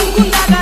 Kundada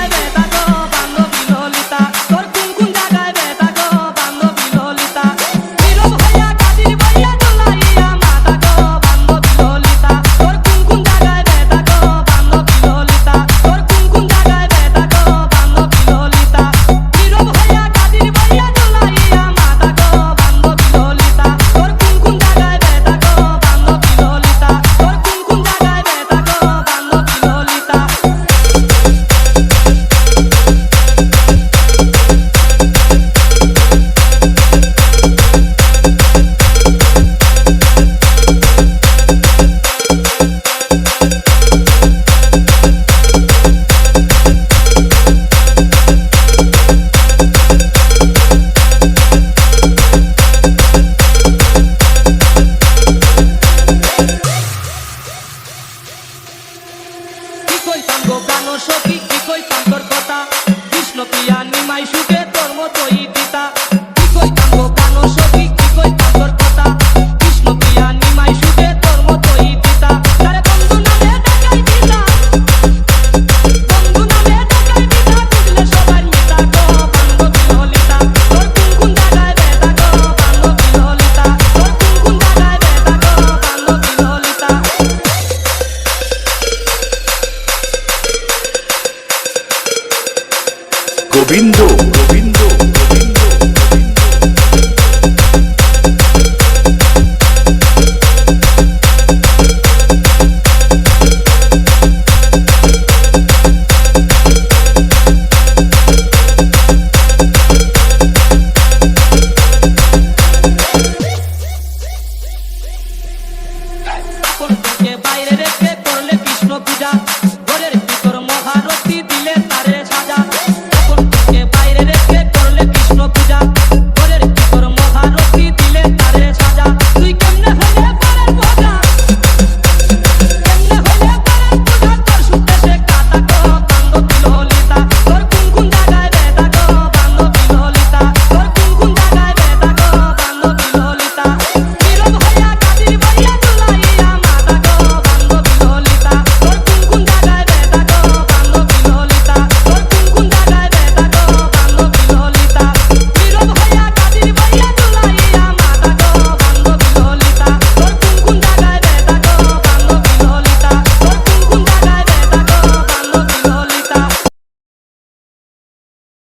কইতাম গো সখী কি কইতাম তোর কথা? কৃষ্ণ পিয়া নিমাই সুখে তোর মতোই পিতা। গোবিন্দ গোবিন্দ গোবিন্দ। no, no.